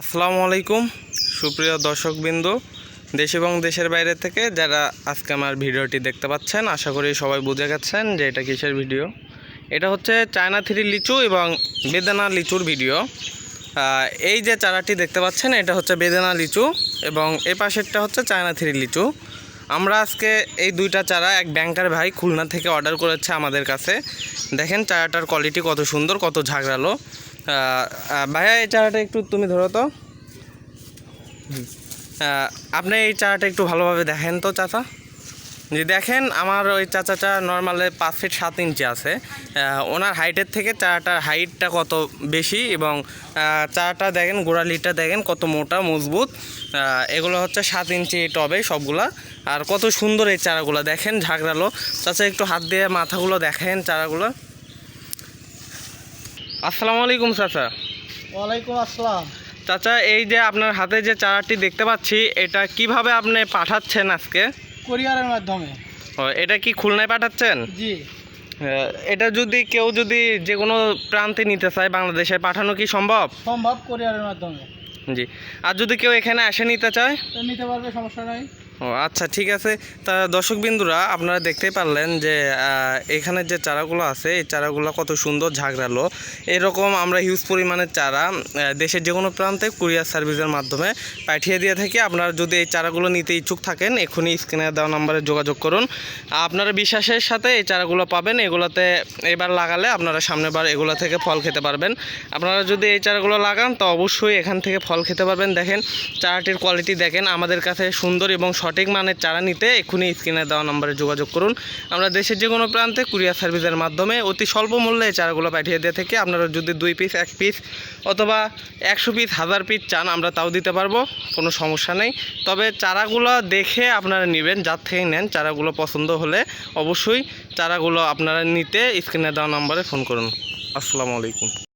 আসসালামু আলাইকুম। সুপ্রিয় দর্শকবৃন্দ দেশ এবং দেশের বাইরে থেকে যারা আজকে আমার ভিডিওটি দেখতে পাচ্ছেন আশা করি সবাই বুঝে গেছেন যে এটা কিসের ভিডিও। এটা হচ্ছে চায়না থ্রি লিচু এবং বেদানা লিচুর ভিডিও। এই যে চারাটি দেখতে পাচ্ছেন এটা হচ্ছে বেদানা লিচু এবং এ পাশেরটা হচ্ছে চায়না থ্রি লিচু। আমরা আজকে এই দুইটা চারা এক ব্যাংকার ভাই খুলনা থেকে অর্ডার করেছে আমাদের কাছে। দেখেন চারাটার কোয়ালিটি কত সুন্দর কত আহ, ভাইয়া, এই চারাটা একটু তুমি ধরো তো। আপনি এই চারাটা একটু ভালোভাবে দেখেন তো, চাচা। যে দেখেন, আমার ওই চাচাটা নর্মালে পাঁচ ফিট সাত ইঞ্চি আছে। ওনার হাইটের থেকে চারাটার হাইটটা কত বেশি এবং চারাটা দেখেন, গোড়ালিটা দেখেন, কত মোটা, মজবুত। এগুলো হচ্ছে সাত ইঞ্চি টবে সবগুলা। আর কত সুন্দর এই চারাগুলো, দেখেন ঝাঁকড়ালো। চাচা, একটু হাত দিয়ে মাথাগুলো দেখেন চারাগুলো। আসসালামু আলাইকুম চাচা। ওয়ালাইকুম আসসালাম। চাচা এই যে আপনার হাতে যে চারাটি দেখতে পাচ্ছি এটা কীভাবে আপনি পাঠাচ্ছেন আজকে? কোরিয়ারের মাধ্যমে। ও, এটা কি খুলনায় পাঠাচ্ছেন? জি। এটা যদি কেউ যদি যে কোনো প্রান্তে নিতে চায় বাংলাদেশে পাঠানো কি সম্ভব? সম্ভব কোরিয়ারের মাধ্যমে। জি। আর যদি কেউ এখানে এসে নিতে চায়? নিতে পারবে সমস্যা নাই। ও আচ্ছা ঠিক আছে। তা দর্শকবিন্দুরা, আপনারা দেখতেই পারলেন যে এখানে যে চারাগুলো আছে, এই চারাগুলো কত সুন্দর ঝাঁকড়ালো এরকম আমরা হিউজ পরিমাণের চারা দেশের যে কোনো প্রান্তে কুরিয়ার সার্ভিসের মাধ্যমে পাঠিয়ে দিয়ে থাকি। আপনারা যদি এই চারাগুলো নিতে ইচ্ছুক থাকেন, এখনই স্ক্রিনে দেওয়া নাম্বারে যোগাযোগ করুন। আপনারা বিশ্বাসের সাথে এই চারাগুলো পাবেন, এগুলোতে এবার লাগালে আপনারা সামনেবার এগুলো থেকে ফল খেতে পারবেন। আপনারা যদি এই চারাগুলো লাগান, তো অবশ্যই এখান থেকে ফল খেতে পারবেন। দেখেন, চারাটির কোয়ালিটি দেখেন, আমাদের কাছে সুন্দর এবং সঠিক মানের চারা নিতে এক্ষুনি স্ক্রিনে দেওয়া নম্বরে যোগাযোগ করুন। আমরা দেশের যে কোনো প্রান্তে কুরিয়ার সার্ভিসের মাধ্যমে অতি স্বল্প মূল্যে চারাগুলো পাঠিয়ে দিয়ে থেকে। আপনারা যদি দুই পিস এক পিস অথবা একশো পিস হাজার পিস চান, আমরা তাও দিতে পারব, কোনো সমস্যা নেই। তবে চারাগুলো দেখে আপনারা নেবেন, যার থেকে নেন চারাগুলো পছন্দ হলে অবশ্যই চারাগুলো আপনারা নিতে স্ক্রিনে দেওয়া নম্বরে ফোন করুন। আসসালামু আলাইকুম।